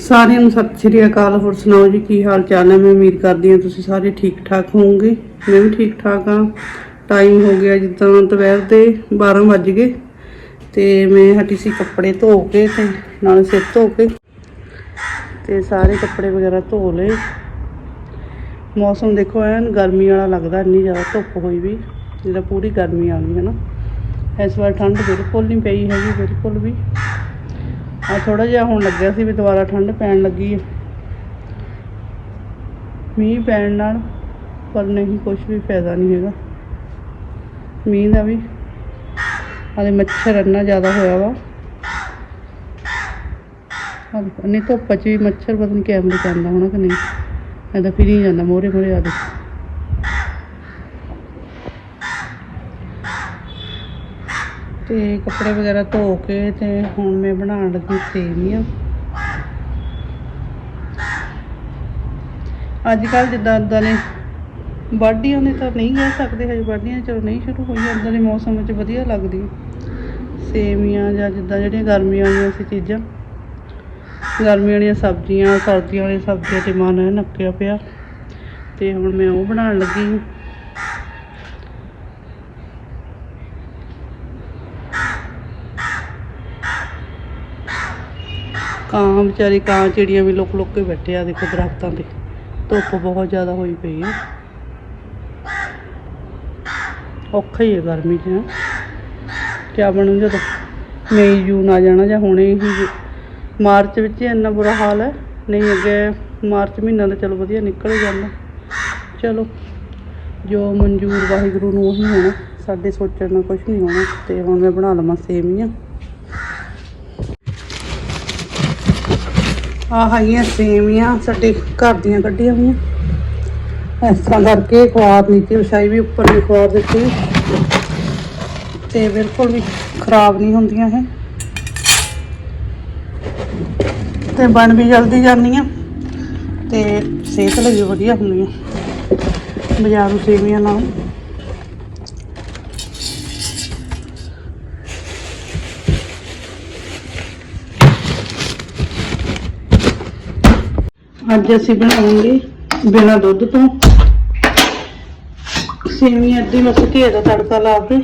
ਸਾਰਿਆਂ ਨੂੰ ਸਤਿ ਸ਼੍ਰੀ ਅਕਾਲ, ਹੋਰ ਸੁਣਾਓ ਜੀ, ਕੀ ਹਾਲ ਚਾਲ ਹੈ ਮੈਂ ਉਮੀਦ ਕਰਦੀ ਹਾਂ ਤੁਸੀਂ ਸਾਰੇ ਠੀਕ ਠਾਕ ਹੋਵੋਗੇ। ਮੈਂ ਵੀ ਠੀਕ ਠਾਕ ਹਾਂ। ਟਾਈਮ ਹੋ ਗਿਆ ਜਿੱਦਾਂ ਦੁਪਹਿਰ ਦੇ 12 ਵੱਜ ਗਏ ਤੇ ਮੈਂ ਹਟੀ ਸੀ ਕੱਪੜੇ ਧੋ ਕੇ ਤੇ ਨਾਲ ਸਿਰ ਧੋ ਕੇ ਤੇ ਸਾਰੇ ਕੱਪੜੇ ਵਗੈਰਾ ਧੋ ਲਏ। ਮੌਸਮ ਦੇਖੋ, ਐਨ ਗਰਮੀ ਵਾਲਾ ਲੱਗਦਾ, ਇੰਨੀ ਜ਼ਿਆਦਾ ਧੁੱਪ ਹੋਈ ਵੀ, ਜਿਹੜਾ ਪੂਰੀ ਗਰਮੀ ਆ ਗਈ ਹੈ ਨਾ ਇਸ ਵਾਰ ਠੰਡ ਬਿਲਕੁਲ ਨਹੀਂ ਪਈ ਹੈਗੀ, ਬਿਲਕੁਲ ਵੀ। ਆ ਥੋੜਾ ਜਿਹਾ ਹੁਣ ਲੱਗਿਆ ਸੀ ਵੀ ਦੁਬਾਰਾ ਠੰਡ ਪੈਣ ਲੱਗੀ ਹੈ। ਮੀਂਹ ਪੈਣ ਨਾਲ ਪਰ ਨਹੀਂ ਕੁਝ ਵੀ ਫਾਇਦਾ ਨਹੀਂ ਹੈਗਾ। ਮੀਂਹ ਦਾ ਵੀ ਹਾਲੇ ਮੱਛਰ ਇੰਨਾ ਜ਼ਿਆਦਾ ਹੋਇਆ ਵਾ। ਹਾਂ ਨਹੀਂ ਧੁੱਪ 'ਚ ਵੀ ਮੱਛਰ ਪਤਾ ਨਹੀਂ ਕੈਮਰੇ ਜਾਂਦਾ ਹੋਣਾ ਕਿ ਨਹੀਂ। ਮੈਂ ਤਾਂ ਫਿਰ ਹੀ ਜਾਂਦਾ ਮੋਰੇ ਮੋਰੇ ਆ ਦੇ ਤੇ ਕੱਪੜੇ ਵਗੈਰਾ ਧੋ ਕੇ ਤੇ ਹੁਣ ਮੈਂ ਬਣਾਉਣ ਲੱਗੀ ਸੇਵੀਆਂ ਅੱਜ ਕੱਲ ਜਿੱਦਾਂ ਇਦਾਂ ਨੇ ਵਾਢੀਆਂ ਨੇ ਤਾਂ ਨਹੀਂ ਕਹਿ ਸਕਦੇ, ਹਜੇ ਵਾਢੀਆਂ ਚਲੋ ਨਹੀਂ ਸ਼ੁਰੂ ਹੋਈਆਂ ਇਦਾਂ ਦੇ ਮੌਸਮ ਵਿੱਚ ਵਧੀਆ ਲੱਗਦੀ ਸੇਵੀਆਂ ਜਾਂ ਜਿੱਦਾਂ ਜਿਹੜੀਆਂ ਗਰਮੀਆਂ ਵਾਲੀਆਂ ਸੀ ਚੀਜ਼ਾਂ। ਗਰਮੀਆਂ ਵਾਲੀਆਂ ਸਬਜ਼ੀਆਂ, ਸਰਦੀਆਂ ਵਾਲੀਆਂ ਸਬਜ਼ੀਆਂ ਤੇ ਮਨ ਨੱਕਿਆ ਪਿਆ। ਤੇ ਹੁਣ ਮੈਂ ਉਹ ਬਣਾਉਣ ਲੱਗੀ। ਕਾਂ ਵਿਚਾਰੇ ਕਾਂ ਚਿੜੀਆਂ ਵੀ ਲੁਕ ਲੁਕ ਕੇ ਬੈਠੇ ਆ, ਦੇਖੋ ਦਰਖਤਾਂ ਤੇ। ਧੁੱਪ ਬਹੁਤ ਜ਼ਿਆਦਾ ਹੋਈ ਪਈ ਹੈ ਔਖਾ ਹੀ ਹੈ ਗਰਮੀ 'ਚ। ਨਾ ਬਣੂ ਜਦੋਂ? ਮਈ, ਜੂਨ ਆ ਜਾਣਾ ਜਾਂ ਹੁਣੇ ਹੀ। ਮਾਰਚ ਵਿੱਚ ਹੀ ਇੰਨਾ ਬੁਰਾ ਹਾਲ ਹੈ। ਨਹੀਂ ਅੱਗੇ ਮਾਰਚ ਮਹੀਨਾ ਤਾਂ ਚਲੋ ਵਧੀਆ ਨਿਕਲ ਜਾਂਦਾ। ਚਲੋ, ਜੋ ਮਨਜ਼ੂਰ ਵਾਹਿਗੁਰੂ ਨੂੰ ਉਹੀ ਹੋਣਾ। ਸਾਡੇ ਸੋਚਣ ਨਾਲ ਕੁਝ ਨਹੀਂ ਹੋਣਾ। ਤੇ ਹੁਣ ਮੈਂ ਬਣਾ ਲਵਾਂ ਸੇਵੀਆਂ। ਆਹ ਹੈਗੀਆਂ ਸੇਵੀਆਂ ਸਾਡੇ ਘਰ ਦੀਆਂ ਕੱਢੀਆਂ ਹੋਈਆਂ। ਇਸ ਤਰ੍ਹਾਂ ਕਰਕੇ ਖਵਾਰ ਨੀਚੇ ਵਿਛਾਈ ਵੀ, ਉੱਪਰ ਵੀ ਖਵਾਰ ਦਿੱਤੀ। ਤੇ ਬਿਲਕੁਲ ਵੀ ਖਰਾਬ ਨਹੀਂ ਹੁੰਦੀਆਂ ਇਹ। ਤੇ ਬਣ ਵੀ ਜਲਦੀ ਜਾਂਦੀਆਂ। ਤੇ ਸਿਹਤ ਲਈ ਵੀ ਵਧੀਆ ਹੁੰਦੀਆਂ। ਬਾਜ਼ਾਰੂ ਸੇਵੀਆਂ ਨਾਲ ਅੱਜ ਅਸੀਂ ਬਣਾਉਂਗੇ ਬਿਨਾਂ ਦੁੱਧ ਤੋਂ। ਸੇਵੀਆਂ ਅੱਧੀ ਬਸ ਘੇ ਦਾ ਤੜਕਾ ਲਾ ਕੇ।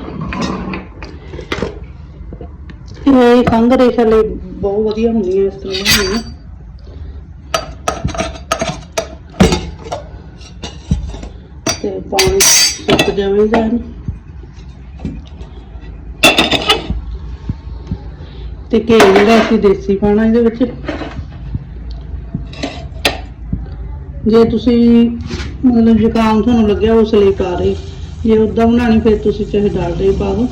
ਇਹ ਖੰਗ ਰੇਸ਼ਾ ਲਈ ਬਹੁਤ ਵਧੀਆ ਹੁੰਦੀਆਂ ਇਸ ਤਰ੍ਹਾਂ ਦੀਆਂ ਤੇ ਪਾਣੀ ਸੁੱਕ ਜਾਵੇ ਇਹਨੂੰ ਤੇ ਘੇ ਜਿਹੜਾ ਅਸੀਂ ਦੇਸੀ ਪਾਣਾ ਇਹਦੇ ਵਿੱਚ। ਜੇ ਤੁਸੀਂ ਮਤਲਬ ਜ਼ੁਕਾਮ ਤੁਹਾਨੂੰ ਲੱਗਿਆ ਉਸ ਲਈ ਪਾ ਰਹੇ ਜੇ ਉਦਾਂ ਬਣਾਣੀ ਫਿਰ ਤੁਸੀਂ ਚਾਹੇ ਡਾਲ ਹੀ ਪਾ ਦਿਓ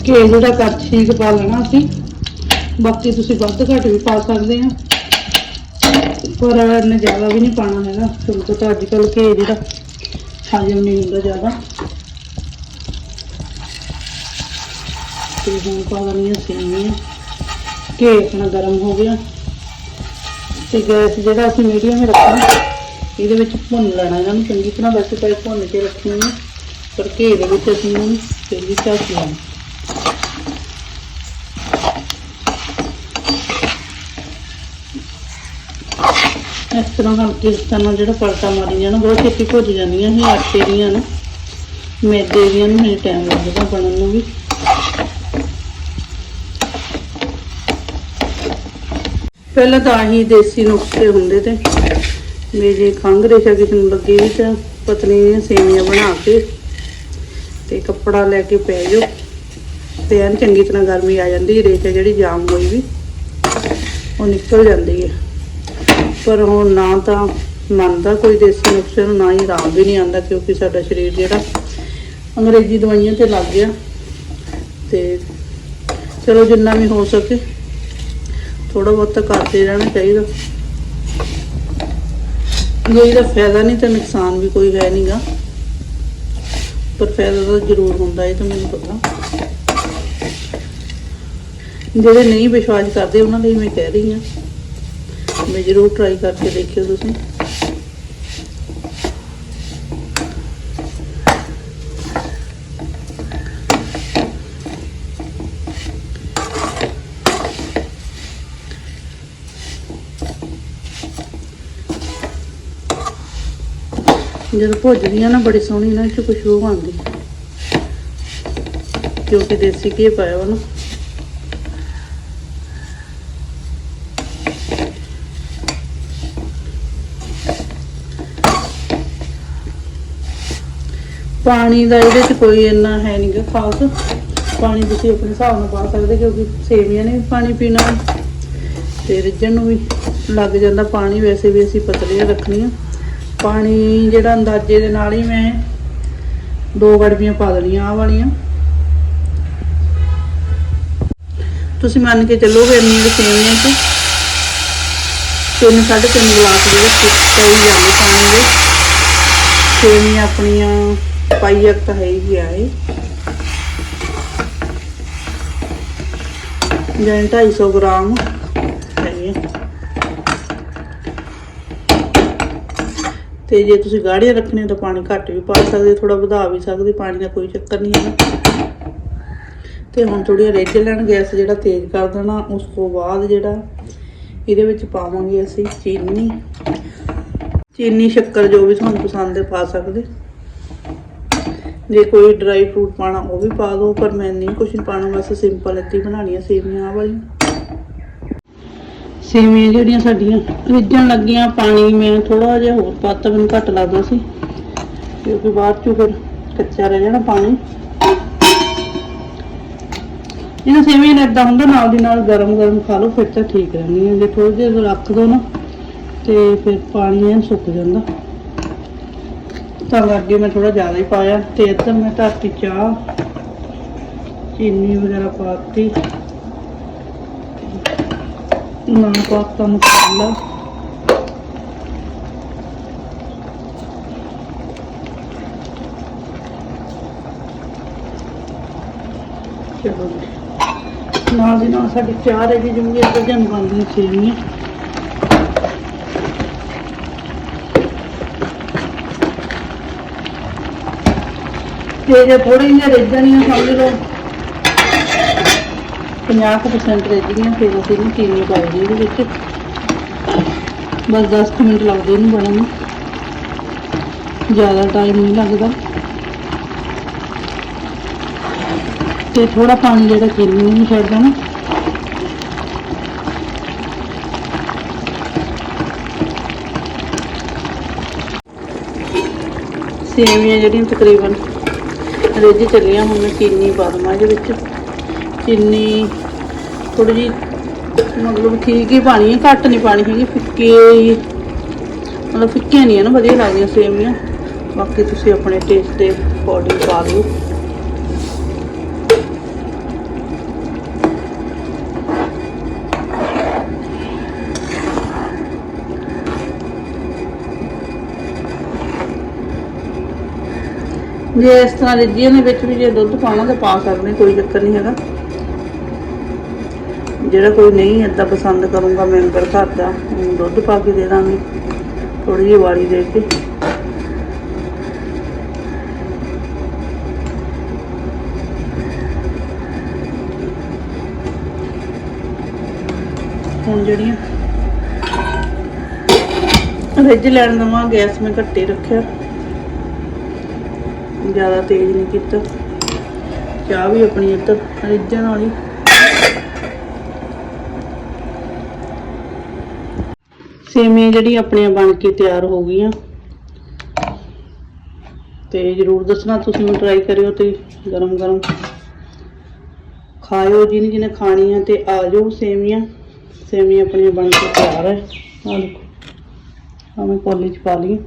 ਘੇ ਜਿਹੜਾ ਕੜਛੀ ਠੀਕ ਪਾ ਲੈਣਾ ਅਸੀਂ ਬਾਕੀ ਤੁਸੀਂ ਵੱਧ ਘੱਟ ਵੀ ਪਾ ਸਕਦੇ ਆ। ਪਰ ਇਹਨੇ ਜ਼ਿਆਦਾ ਵੀ ਨਹੀਂ ਪਾਣਾ ਹੈਗਾ ਤੁਹਾਨੂੰ ਪਤਾ ਅੱਜ ਕੱਲ ਘੇ ਜਿਹੜਾ ਹਜਮ ਨਹੀਂ ਹੁੰਦਾ ਜ਼ਿਆਦਾ। ਤੇ ਹੁਣ ਪਾ ਲੈਣੀਆਂ ਸੇਵੀਆਂ ਘੇ ਆਪਣਾ ਗਰਮ ਹੋ ਗਿਆ। ਤੇ ਗੈਸ ਜਿਹੜਾ ਅਸੀਂ ਮੀਡੀਅਮ ਹੀ ਰੱਖਣਾ ਇਹਦੇ ਵਿੱਚ ਭੁੰਨ ਲੈਣਾ ਇਹਨਾਂ ਨੂੰ ਚੰਗੀ ਤਰ੍ਹਾਂ। ਵੈਸੇ ਤਾਂ ਭੁੰਨ ਕੇ ਰੱਖਣੀ ਹੈ ਪਰ ਘੇ ਦੇ ਵਿੱਚ ਅਸੀਂ ਇਹਨੂੰ ਫਿਰ ਵੀ ਝੱਕ ਲੈਣਾ। ਇਸ ਤਰ੍ਹਾਂ ਹਲਕੇ ਇਸ ਤਰ੍ਹਾਂ ਜਿਹੜਾ ਪਲਟਾ ਮਾਰੀ ਜਾਣਾ ਬਹੁਤ ਛੇਤੀ ਭੁੱਜ ਜਾਂਦੀਆਂ ਇਹ ਆਟੇ ਦੀਆਂ ਨੇ। ਮੈਦੇ ਦੀਆਂ ਨੂੰ ਮੈਨੂੰ ਟਾਈਮ ਲੱਗਦਾ ਬਣਨ ਨੂੰ ਵੀ। ਪਹਿਲਾਂ ਤਾਂ ਆਹੀ ਦੇਸੀ ਨੁਸਖੇ ਹੁੰਦੇ ਤੇ। ਵੀ ਜੇ ਖੰਘ ਰੇਸ਼ਾ ਕਿਸੇ ਨੂੰ ਲੱਗੀ ਵੀ ਤਾਂ ਪਤਲੀ ਜਿਹੀਆਂ ਸੇਵੀਆਂ ਬਣਾ ਕੇ ਤੇ ਕੱਪੜਾ ਲੈ ਕੇ ਪੈ ਜਾਓ। ਤੇ ਐਨ ਚੰਗੀ ਤਰ੍ਹਾਂ ਗਰਮੀ ਆ ਜਾਂਦੀ ਹੈ ਰੇਸ਼ਾ ਜਿਹੜੀ ਜਾਮ ਹੋਈ ਵੀ, ਉਹ ਨਿਕਲ ਜਾਂਦੀ ਹੈ ਪਰ ਹੁਣ ਨਾ ਤਾਂ ਮੰਨਦਾ ਕੋਈ ਦੇਸੀ ਨੁਸਖੇ ਨੂੰ, ਨਾ ਹੀ ਆਰਾਮ ਵੀ ਨਹੀਂ ਆਉਂਦਾ ਕਿਉਂਕਿ ਸਾਡਾ ਸਰੀਰ ਜਿਹੜਾ ਅੰਗਰੇਜ਼ੀ ਦਵਾਈਆਂ ਤੇ ਲੱਗ ਗਿਆ। ਤੇ ਚਲੋ ਜਿੰਨਾ ਵੀ ਹੋ ਸਕੇ ਥੋੜਾ ਬਹੁਤ ਕਰਦੇ ਰਹਿਣਾ ਚਾਹੀਦਾ। ਜੇ ਇਹਦਾ ਫਾਇਦਾ ਨਹੀਂ ਤਾਂ ਨੁਕਸਾਨ ਵੀ ਕੋਈ ਹੈ ਨਹੀਂਗਾ ਪਰ ਫਾਇਦਾ ਤਾਂ ਜ਼ਰੂਰ ਹੁੰਦਾ ਇਹ ਤਾਂ ਮੈਨੂੰ ਪਤਾ। ਜਿਹੜੇ ਨਹੀਂ ਵਿਸ਼ਵਾਸ ਕਰਦੇ ਉਹਨਾਂ ਲਈ ਮੈਂ ਕਹਿ ਰਹੀ ਹਾਂ। ਮੈਂ ਜ਼ਰੂਰ ਟਰਾਈ ਕਰਕੇ ਦੇਖਿਓ ਤੁਸੀਂ। ਜਦੋਂ ਭੁੱਜਦੀ ਆ ਨਾ, ਬੜੀ ਸੋਹਣੀ ਨਾ 'ਚ ਖੁਸ਼ਬੂ ਆਉਂਦੀ ਕਿਉਂਕਿ ਦੇਸੀ ਘੀ ਪਾਇਆ ਵਾ ਨਾ ਪਾਣੀ ਦਾ ਇਹਦੇ 'ਚ ਕੋਈ ਇੰਨਾ ਹੈ ਨਹੀਂਗਾ ਖਾਸ। ਪਾਣੀ ਤੁਸੀਂ ਆਪਣੇ ਹਿਸਾਬ ਨਾਲ ਪਾ ਸਕਦੇ, ਕਿਉਂਕਿ ਸੇਵੀਆਂ ਨੇ ਵੀ ਪਾਣੀ ਪੀਣਾ ਤੇ ਰਿੱਝਣ ਨੂੰ ਵੀ ਲੱਗ ਜਾਂਦਾ। ਪਾਣੀ ਵੈਸੇ ਵੀ ਅਸੀਂ ਪਤਲੀਆਂ ਰੱਖਣੀਆਂ। ਪਾਣੀ ਜਿਹੜਾ ਅੰਦਾਜ਼ੇ ਦੇ ਨਾਲ ਹੀ ਮੈਂ ਦੋ ਗੜਵੀਆਂ ਪਾ ਦੇਣੀਆਂ, ਆਹ ਵਾਲੀਆਂ। ਤੁਸੀਂ ਮੰਨ ਕੇ ਚੱਲੋਗੇ ਇੰਨੀ ਕੁ ਚ ਤਿੰਨ, ਸਾਢੇ ਤਿੰਨ ਗਲਾਸ ਜਿਹੜੇ ਪਈ ਜਾਂਦੇ ਪਾਣੀ ਦੇ। ਸੇਵੀਆਂ ਆਪਣੀਆਂ ਪਾਈਆ ਤਾਂ ਹੈ ਹੀ ਆ ਇਹ। ਜਾਂ 250 ਗ੍ਰਾਮ ਹੈਗੇ ਤੇ ਜੇ ਤੁਸੀਂ ਗਾੜੀਆਂ ਰੱਖਣੇ ਤਾਂ ਪਾਣੀ ਘੱਟ ਵੀ ਪਾ ਸਕਦੇ ਥੋੜਾ ਵਧਾ ਵੀ ਸਕਦੇ, ਪਾਣੀ ਦਾ ਕੋਈ ਚੱਕਰ ਨਹੀਂ ਹੈਗਾ। ਤੇ ਹੁਣ ਥੋੜੀ ਰਿੱਝ ਲੈਣ ਗੈਸ ਜਿਹੜਾ ਤੇਜ਼ ਕਰ ਦੇਣਾ, ਉਸ ਤੋਂ ਬਾਅਦ ਜਿਹੜਾ ਇਹਦੇ ਵਿੱਚ ਪਾਵਾਂਗੇ ਅਸੀਂ ਚੀਨੀ। ਚੀਨੀ, ਸ਼ੱਕਰ ਜੋ ਵੀ ਤੁਹਾਨੂੰ ਪਸੰਦ ਹੈ ਪਾ ਸਕਦੇ। ਜੇ ਕੋਈ ਡਰਾਈ ਫਰੂਟ ਪਾਣਾ ਉਹ ਵੀ ਪਾ ਦਿਓ, ਪਰ ਮੈਂ ਨਹੀਂ ਕੁਛ ਨਹੀਂ ਪਾਣਾ ਬਸ ਸਿੰਪਲ ਇੱਥੇ ਹੀ ਬਣਾਉਣੀਆਂ ਸੇਵੀਆਂ ਆਹ ਵਾਲੀਆਂ। ਸੇਵੀਆਂ ਜਿਹੜੀਆਂ ਸਾਡੀਆਂ, ਰਿੱਝਣ ਲੱਗੀਆਂ, ਪਾਣੀ ਮੈਂ ਥੋੜਾ ਜਿਹਾ ਹੋਰ ਪਾਤਾ ਮੈਨੂੰ ਘੱਟ ਲੱਗਦਾ ਸੀ। ਕਿਉਂਕਿ ਬਾਅਦ ਚੋਂ ਫਿਰ ਕੱਚਾ ਰਹਿ ਜਾਣਾ ਪਾਣੀ। ਇਹਨਾਂ ਸੇਵੇਂ ਦਾ ਏਦਾਂ ਹੁੰਦਾ, ਨਾਲ ਦੀ ਨਾਲ ਗਰਮ ਗਰਮ ਖਾ ਲਓ, ਫਿਰ ਤਾਂ ਠੀਕ ਰਹਿੰਦੀਆਂ ਜੇ ਥੋੜੇ ਜਿਹਾ ਰੱਖ ਦੋ ਨਾ, ਤੇ ਫਿਰ ਪਾਣੀ ਐਨ ਸੁੱਕ ਜਾਂਦਾ। ਤਾਂ ਕਰਕੇ ਮੈਂ ਥੋੜਾ ਜ਼ਿਆਦਾ ਹੀ ਪਾਇਆ, ਤੇ ਇੱਧਰ ਮੈਂ ਧਰਤੀ ਚਾਹ, ਚੀਨੀ ਵਗੈਰਾ ਪਾਤੀ ਨਮਕ ਪਾਤਾ ਮਸਾਲਾ ਚਲੋ ਨਾਲ ਦੀ ਨਾਲ ਸਾਡੀ ਚਾਹ ਰਹਿ ਗਈ, ਜਿਵੇਂ ਇੱਧਰ ਜਨ ਬਣਦੀਆਂ ਸੇਵੀਆਂ ਤੇ ਜੇ ਥੋੜੀ ਜਿਹੀ ਰਿੱਝਣੀਆਂ ਸਮਝ ਲਓ। 50% ਰਿੱਝ ਗਈਆਂ, ਫਿਰ ਅਸੀਂ ਇਹਨੂੰ ਚੀਨੀ ਪਾਈ ਦਿੰਦੇ ਇਹਦੇ ਵਿੱਚ। ਬਸ 10 ਕੁ ਮਿੰਟ ਲੱਗਦੇ ਇਹਨੂੰ ਬਣਨ ਨੂੰ। ਜ਼ਿਆਦਾ ਟਾਈਮ ਨਹੀਂ ਲੱਗਦਾ। ਤੇ ਥੋੜਾ ਪਾਣੀ ਜਿਹੜਾ ਚੀਨੀ ਨੂੰ ਛੱਡ ਦੇਣਾ। ਸੇਵੀਆਂ ਜਿਹੜੀਆਂ ਤਕਰੀਬਨ ਰਿੱਝ ਚੱਲੀਆਂ ਹੁਣ ਮੈਂ ਚੀਨੀ ਪਾ ਦੇਵਾਂ ਇਹਦੇ ਵਿੱਚ। ਚੀਨੀ ਥੋੜੀ ਜੀ ਮਤਲਬ ਠੀਕ ਹੀ ਪਾਣੀ ਹੈ, ਘੱਟ ਨਹੀਂ ਪਾਣੀ ਹੈਗੀ, ਫਿੱਕੇ ਮਤਲਬ ਫਿੱਕੀਆਂ ਨਹੀਂ ਹੈ ਨਾ, ਵਧੀਆ ਲੱਗਦੀਆਂ ਸੇਵੀਆਂ ਬਾਕੀ ਤੁਸੀਂ ਆਪਣੇ ਟੇਸਟ ਦੇ ਅਕੋਰਡਿੰਗ ਪਾ ਲਓ। ਜੇ ਇਸ ਤਰ੍ਹਾਂ ਰਿੱਝੀਆਂ ਦੇ ਵਿੱਚ ਵੀ ਜੇ ਦੁੱਧ ਪਾਉਣਾ ਤਾਂ ਪਾ ਸਕਦੇ ਕੋਈ ਚੱਕਰ ਨਹੀਂ ਹੈਗਾ। ਜਿਹੜਾ ਕੋਈ ਨਹੀਂ ਏਦਾਂ ਪਸੰਦ ਕਰੂੰਗਾ ਮੈਂਬਰ ਘਰ ਦਾ। ਉਹਨੂੰ ਦੁੱਧ ਪਾ ਕੇ ਦੇ ਦਾਂਗੇ। ਥੋੜੀ ਜਿਹੀ ਵਾਰੀ ਦੇ ਕੇ। ਹੁਣ ਜਿਹੜੀਆਂ ਰਿੱਝ ਲੈਣ ਦਵਾਂ ਗੈਸ ਮੈਂ ਘੱਟੇ ਰੱਖਿਆ। ਜ਼ਿਆਦਾ ਤੇਜ਼ ਨਹੀਂ ਕੀਤਾ। ਚਾਹ ਵੀ ਆਪਣੀ ਇੱਧਰ ਰਿੱਝਣ ਵਾਲੀ ਸੇਮੀਆਂ ਜਿਹੜੀ ਆਪਣੀਆਂ ਬਣ ਕੇ ਤਿਆਰ ਹੋ ਗਈਆਂ। ਤੇ ਜਰੂਰ ਦੱਸਣਾ ਤੁਸੀਂ ਮੈਨੂੰ ਟਰਾਈ ਕਰਿਓ ਤੇ ਗਰਮ ਗਰਮ ਖਾਇਓ ਜਿਹਨੇ ਜਿਹਨੇ ਖਾਣੀ ਆ ਤੇ ਆ ਜਾਓ ਸੇਮੀਆਂ। ਸੇਮੀਆਂ ਆਪਣੀਆਂ ਬਣ ਕੇ ਤਿਆਰ ਹੈ ਆ ਦੇਖੋ ਆ ਮੈਂ ਕੋਲੀ ਚ ਪਾ ਲਈ।